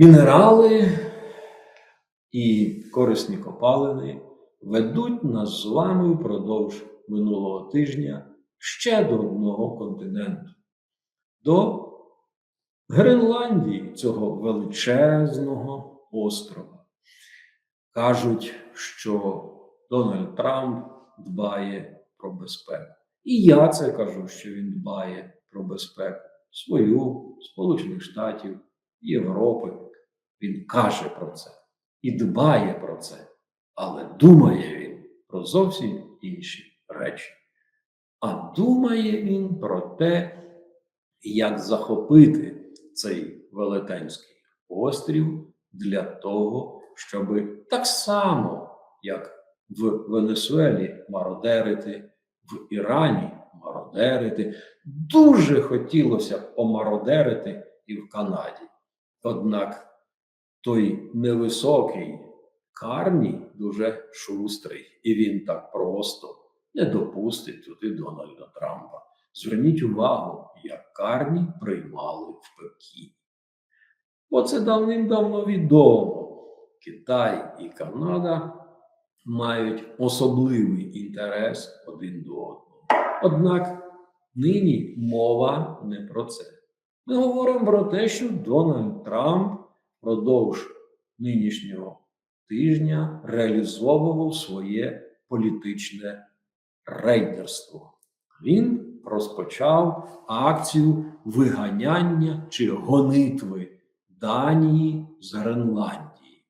Мінерали і корисні копалини ведуть нас з вами впродовж минулого тижня ще до одного континенту, до Гренландії, цього величезного острова. Кажуть, що Дональд Трамп дбає про безпеку. І я це кажу, що він дбає про безпеку свою, Сполучених Штатів, Європи. Він каже про це і дбає про це, але думає він про зовсім інші речі. А думає він про те, як захопити цей велетенський острів для того, щоб так само, як в Венесуелі мародерити, в Ірані мародерити, дуже хотілося помародерити і в Канаді. Однак той невисокий Карні дуже шустрий, і він так просто не допустить туди Дональда Трампа. Зверніть увагу, як Карні приймали в Пекіні. Бо це давним-давно відомо. Китай і Канада мають особливий інтерес один до одного. Однак нині мова не про це. Ми говоримо про те, що Дональд Трамп впродовж нинішнього тижня реалізовував своє політичне рейдерство. Він розпочав акцію виганяння чи гонитви Данії з Гренландії.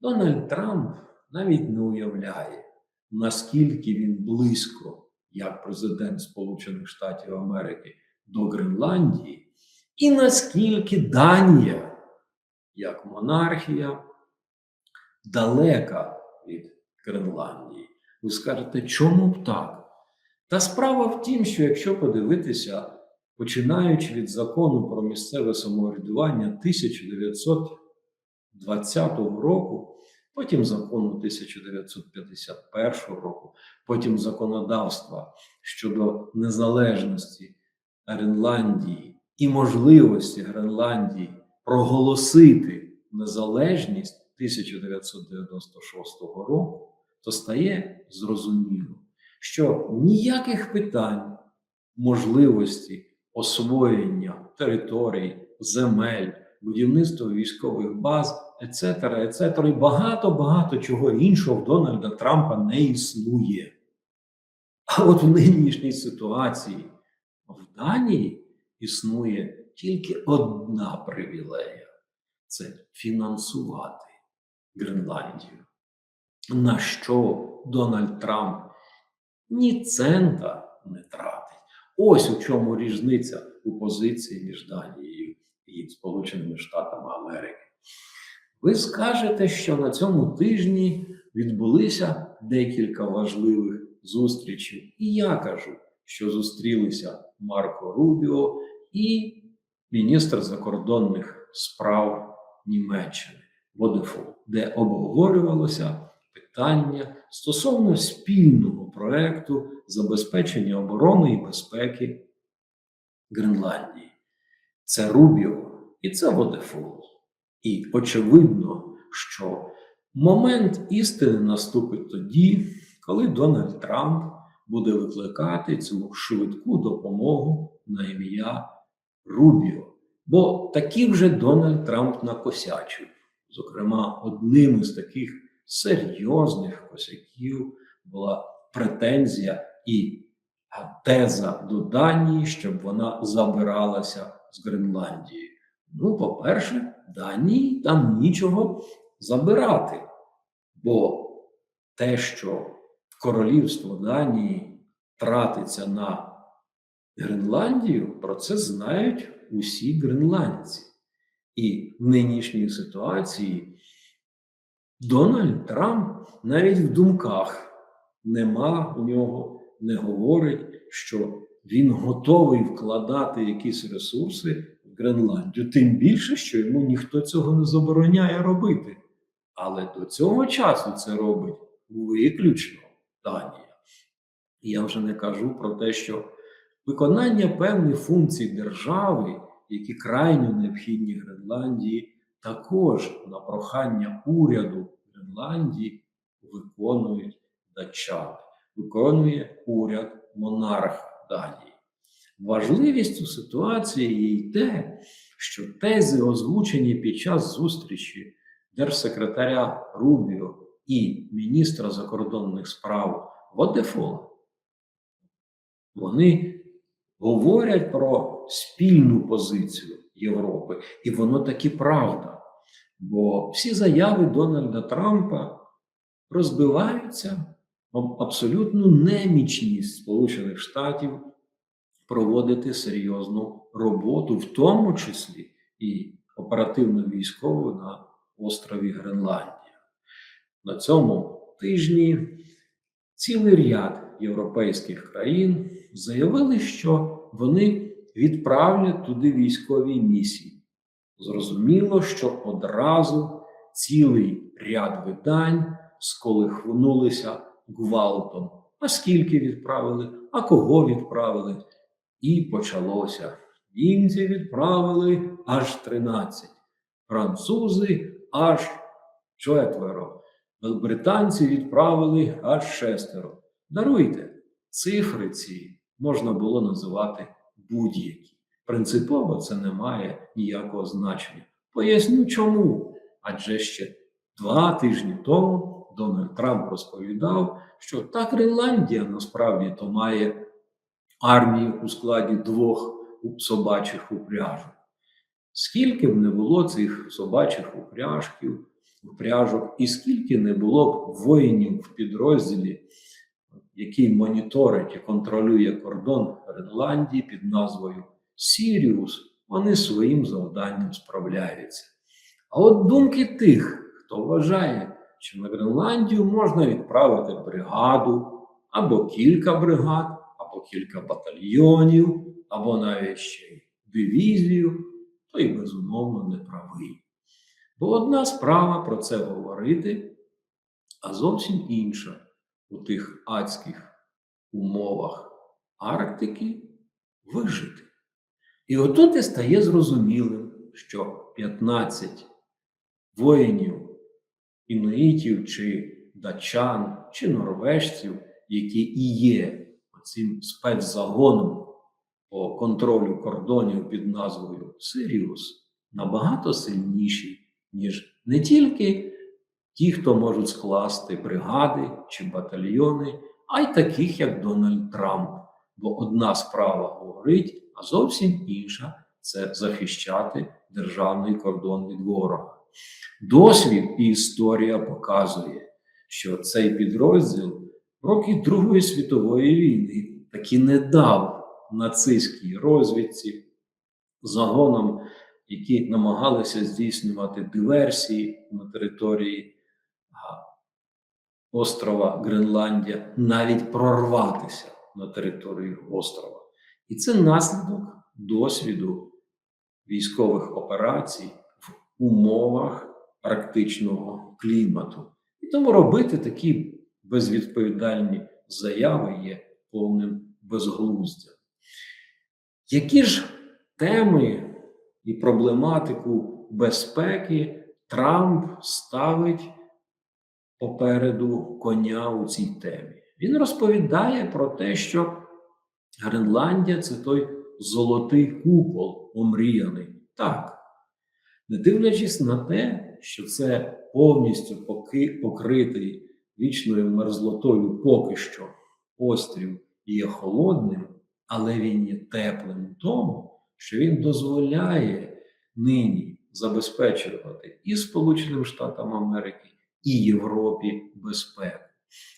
Дональд Трамп навіть не уявляє, наскільки він близько, як президент Сполучених Штатів Америки, до Гренландії, і наскільки Данія, як монархія, далека від Гренландії. Ви скажете, чому б так? Та справа в тім, що якщо подивитися, починаючи від закону про місцеве самоврядування 1920 року, потім закону 1951 року, потім законодавства щодо незалежності Гренландії і можливості Гренландії проголосити незалежність 1996 року, то стає зрозуміло, що ніяких питань можливості освоєння територій, земель, будівництва військових баз, ецетера, ецетера, і багато-багато чого іншого в Дональда Трампа не існує. А от в нинішній ситуації в Данії існує тільки одна привілея це фінансувати Гренландію. На що Дональд Трамп ні цента не тратить. Ось у чому різниця у позиції між Данією і Сполученими Штатами Америки. Ви скажете, що на цьому тижні відбулися декілька важливих зустрічей. І я кажу, що зустрілися Марко Рубіо і міністр закордонних справ Німеччини Водефол, де обговорювалося питання стосовно спільного проекту забезпечення оборони і безпеки Гренландії. Це Рубіо і це Водефол. І очевидно, що момент істини наступить тоді, коли Дональд Трамп буде викликати цю швидку допомогу на ім'я Рубіо. Бо таки вже Дональд Трамп накосячив. Зокрема, одним із таких серйозних косяків була претензія і теза до Данії, щоб вона забиралася з Гренландії. Ну, по-перше, Данії там нічого забирати, бо те, що королівство Данії тратиться на Гренландію, про це знають усі гренландці. І в нинішній ситуації Дональд Трамп навіть в думках нема у нього, не говорить, що він готовий вкладати якісь ресурси в Гренландію. Тим більше, що йому ніхто цього не забороняє робити. Але до цього часу це робить виключно Данія. І я вже не кажу про те, що виконання певних функцій держави, які крайньо необхідні Гренландії, також на прохання уряду Гренландії виконують датчани, виконує уряд монарха Данії. Важливістю ситуації є й те, що тези, озвучені під час зустрічі держсекретаря Рубіо і міністра закордонних справ Водефола, вони говорять про спільну позицію Європи, і воно таки правда. Бо всі заяви Дональда Трампа розбиваються об абсолютну немічність Сполучених Штатів проводити серйозну роботу, в тому числі і оперативно військову на острові Гренландія. На цьому тижні цілий ряд європейських країн заявили, що вони відправлять туди військові місії. Зрозуміло, що одразу цілий ряд видань сколихнулися гвалтом. А скільки відправили, а кого відправили? І почалося. Німці відправили аж 13, французи аж четверо, британці відправили аж шестеро. Даруйте, цифри ці можна було називати будь-які. Принципово це не має ніякого значення. Поясню чому. Адже ще два тижні тому Дональд Трамп розповідав, що та Гренландія насправді то має армію у складі двох собачих упряжок. Скільки б не було цих собачих упряжків, упряжок, і скільки не було б воїнів в підрозділі, який моніторить і контролює кордон Гренландії під назвою Сіріус, вони своїм завданням справляються. А от думки тих, хто вважає, що на Гренландію можна відправити бригаду або кілька бригад, або кілька батальйонів, або навіть ще й дивізію, той безумовно не правий. Бо одна справа про це говорити, а зовсім інша у тих адських умовах Арктики вижити. І отут і стає зрозумілим, що 15 воїнів, інуїтів чи датчан, чи норвежців, які і є цим спецзагоном по контролю кордонів під назвою Сиріус, набагато сильніші, ніж не тільки ті, хто можуть скласти бригади чи батальйони, а й таких, як Дональд Трамп. Бо одна справа говорить, а зовсім інша це захищати державний кордон від ворога. Досвід і історія показує, що цей підрозділ роки Другої світової війни таки не дав нацистській розвідці загонам, які намагалися здійснювати диверсії на території острова Гренландія, навіть прорватися на територію острова. І це наслідок досвіду військових операцій в умовах арктичного клімату. І тому робити такі безвідповідальні заяви є повним безглуздям. Які ж теми і проблематику безпеки Трамп ставить попереду коня у цій темі? Він розповідає про те, що Гренландія це той золотий купол омріяний. Так, не дивлячись на те, що це повністю покритий вічною мерзлотою поки що острів є холодним, але він є теплим у тому, що він дозволяє нині забезпечувати і Сполученим Штатам Америки, і Європі безпеку.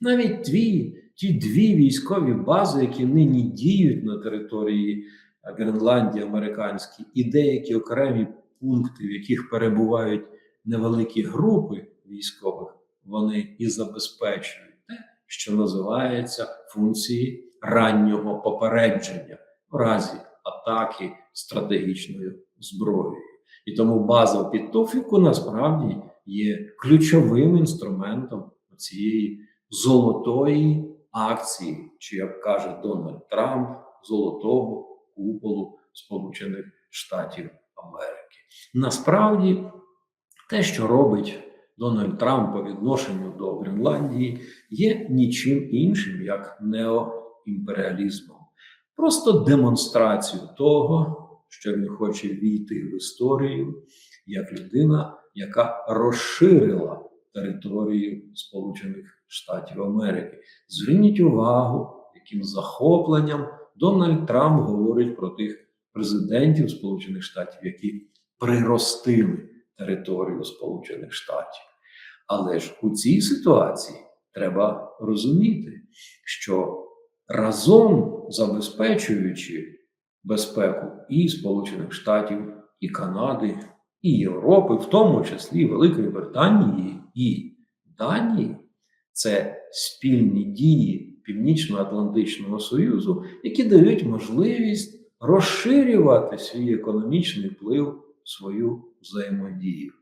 Навіть дві, ті дві військові бази, які нині діють на території Гренландії американській, і деякі окремі пункти, в яких перебувають невеликі групи військових, вони і забезпечують те, що називається функції раннього попередження в разі атаки стратегічною зброєю. І тому база в Підтофіку насправді є ключовим інструментом цієї золотої акції, чи як каже Дональд Трамп, золотого куполу Сполучених Штатів Америки. Насправді Те, що робить Дональд Трамп по відношенню до Гренландії, є нічим іншим, як неоімперіалізмом. Просто демонстрацію того, що він хоче війти в історію як людина, яка розширила територію Сполучених Штатів Америки. Зверніть увагу, яким захопленням Дональд Трамп говорить про тих президентів Сполучених Штатів, які приростили територію Сполучених Штатів. Але ж у цій ситуації треба розуміти, що разом забезпечуючи безпеку і Сполучених Штатів, і Канади, і Європи, в тому числі Великої Британії і Данії, це спільні дії Північно-Атлантичного Союзу, які дають можливість розширювати свій економічний вплив, свою взаємодію.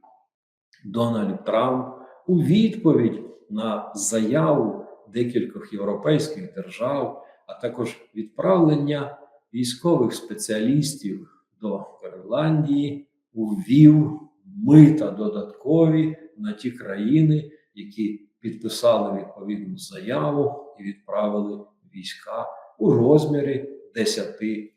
Дональд Трамп у відповідь на заяву декількох європейських держав, а також відправлення військових спеціалістів до Гренландії, увів мита додаткові на ті країни, які підписали відповідну заяву і відправили війська у розмірі 10%.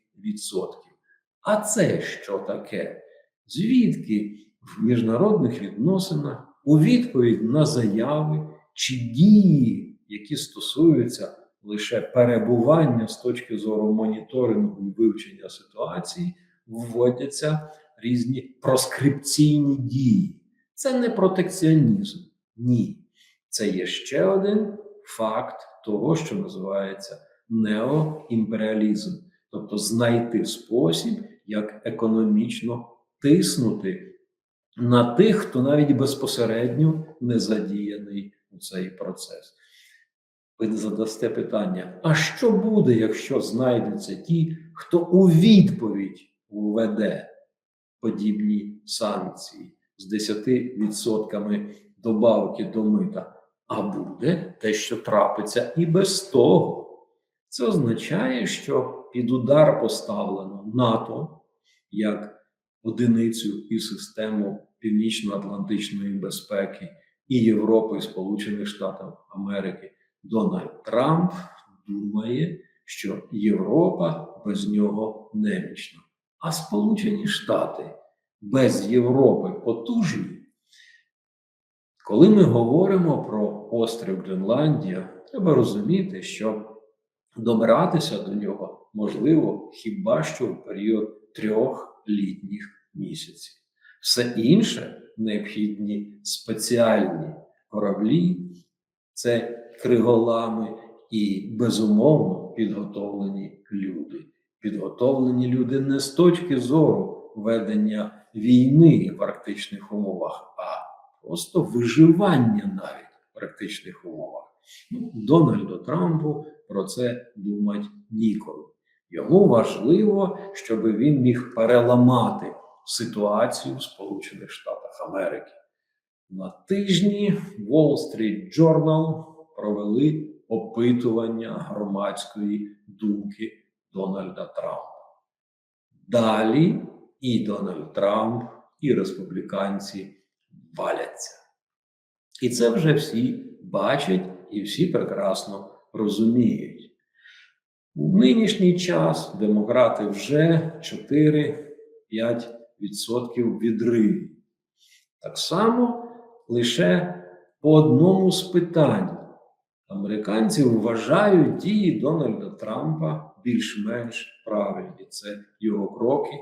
А це що таке? Звідки в міжнародних відносинах у відповідь на заяви чи дії, які стосуються лише перебування з точки зору моніторингу і вивчення ситуації, вводяться різні проскрипційні дії. Це не протекціонізм. Ні. Це є ще один факт того, що називається неоімперіалізм, тобто знайти спосіб, як економічно тиснути на тих, хто навіть безпосередньо не задіяний у цей процес. Ви задасте питання: а що буде, якщо знайдуться ті, хто у відповідь введе подібні санкції з 10% добавки до мита? А буде те, що трапиться і без того. Це означає, що під удар поставлено НАТО як одиницю і систему Північно-Атлантичної безпеки і Європи, і Сполучених Штатів Америки. Дональд Трамп думає, що Європа без нього немічна, а Сполучені Штати без Європи потужні. Коли ми говоримо про острів Гренландія, треба розуміти, що добиратися до нього можливо хіба що в період трьох літніх місяців. Все інше необхідні спеціальні кораблі, це криголами і безумовно підготовлені люди. Підготовлені люди не з точки зору ведення війни в арктичних умовах, а просто виживання навіть в арктичних умовах. Ну, Дональду Трампу про це думати ніколи. Йому важливо, щоб він міг переламати ситуацію в Сполучених Штатах Америки. На тижні Wall Street Journal провели опитування громадської думки Дональда Трампа. Далі і Дональд Трамп, і республіканці валяться. І це вже всі бачать і всі прекрасно розуміють. У нинішній час демократи вже 4-5% відривів. Так само лише по одному з питань американці вважають дії Дональда Трампа більш-менш правильні. Це його кроки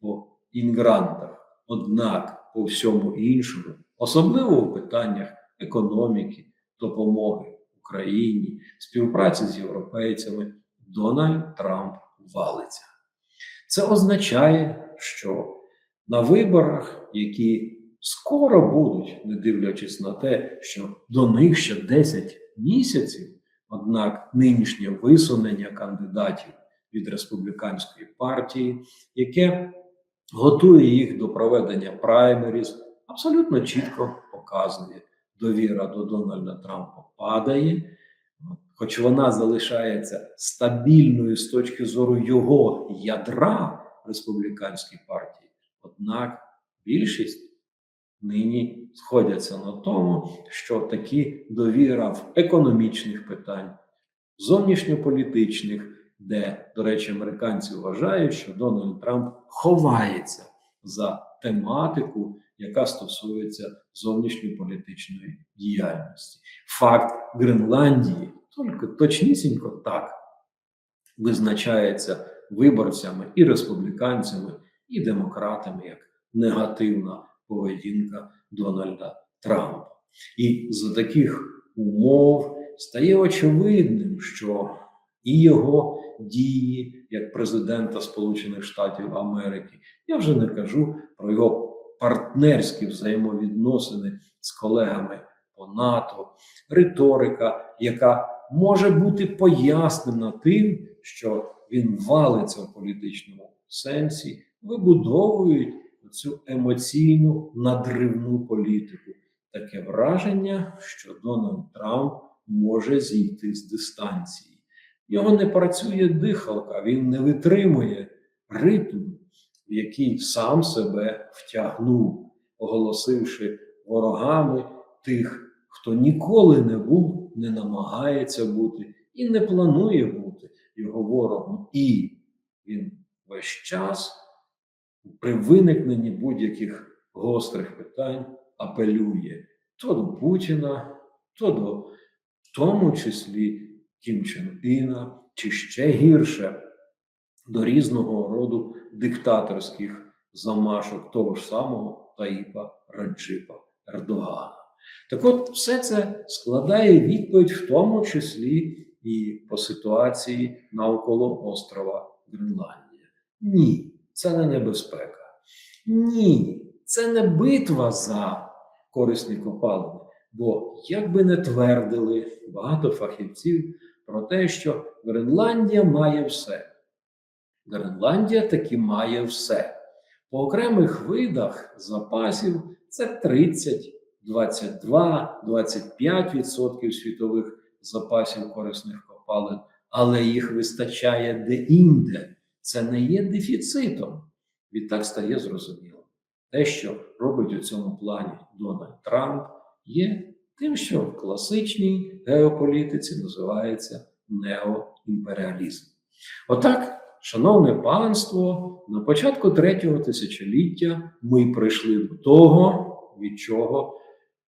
по інгрантах. Однак по всьому іншому, особливо в питаннях економіки, допомоги Україні, співпраці з європейцями, Дональд Трамп валиться. Це означає, що на виборах, які скоро будуть, не дивлячись на те, що до них ще 10 місяців, однак нинішнє висунення кандидатів від республіканської партії, яке готує їх до проведення праймеріз, абсолютно чітко показує, довіра до Дональда Трампа падає, хоч вона залишається стабільною з точки зору його ядра республіканської партії, однак більшість нині сходяться на тому, що такі довіра в економічних питань, зовнішньополітичних, де, до речі, американці вважають, що Дональд Трамп ховається за тематику, яка стосується зовнішньополітичної діяльності. Факт Гренландії, тільки точнісінько так, визначається виборцями і республіканцями, і демократами як негативна поведінка Дональда Трампа. І за таких умов стає очевидним, що і його дії як президента Сполучених Штатів Америки, я вже не кажу про його партнерські взаємовідносини з колегами по НАТО, риторика, яка може бути пояснена тим, що він валиться в політичному сенсі, вибудовують цю емоційну надривну політику. Таке враження, що Дональд Трамп може зійти з дистанції. Його не працює дихалка, він не витримує ритм, в який сам себе втягнув, оголосивши ворогами тих, хто ніколи не був, не намагається бути і не планує бути його ворогом. І він весь час при виникненні будь-яких гострих питань апелює то до Путіна, то до в тому числі Кім Чен Іна, чи ще гірше до різного роду диктаторських замашок того ж самого Таїпа Раджипа Ердогана. Так от, все це складає відповідь, в тому числі і по ситуації навколо острова Гренландія. Ні, це не небезпека. Ні, це не битва за корисні копалини. Бо як би не твердили багато фахівців про те, що Гренландія має все. Гренландія таки має все. По окремих видах запасів це 30, 22, 25% світових запасів корисних копалин, але їх вистачає де-інде. Це не є дефіцитом. Відтак стає зрозуміло. Те, що робить у цьому плані Дональд Трамп, є тим, що в класичній геополітиці називається неоімперіалізм. Отак, шановне панство, на початку третього тисячоліття ми прийшли до того, від чого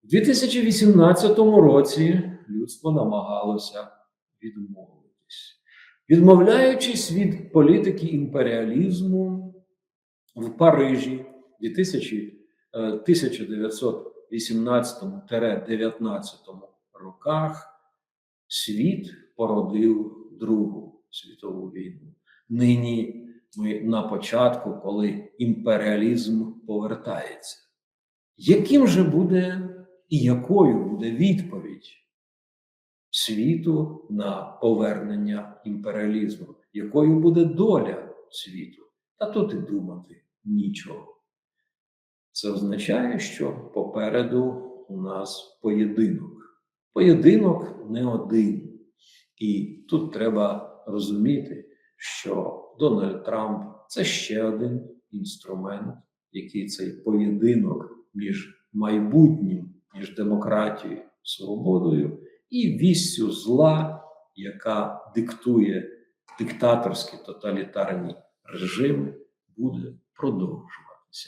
в 2018 році людство намагалося відмовитись. Відмовляючись від політики імперіалізму в Парижі 2000, е, 1918-19 роках, світ породив Другу світову війну. Нині ми на початку, коли імперіалізм повертається. Яким же буде і якою буде відповідь світу на повернення імперіалізму? Якою буде доля світу? Та тут і думати нічого. Це означає, що попереду у нас поєдинок. Поєдинок не один. І тут треба розуміти, що Дональд Трамп це ще один інструмент, який цей поєдинок між майбутнім, між демократією, свободою і вістю зла, яка диктує диктаторські тоталітарні режими, буде продовжувати.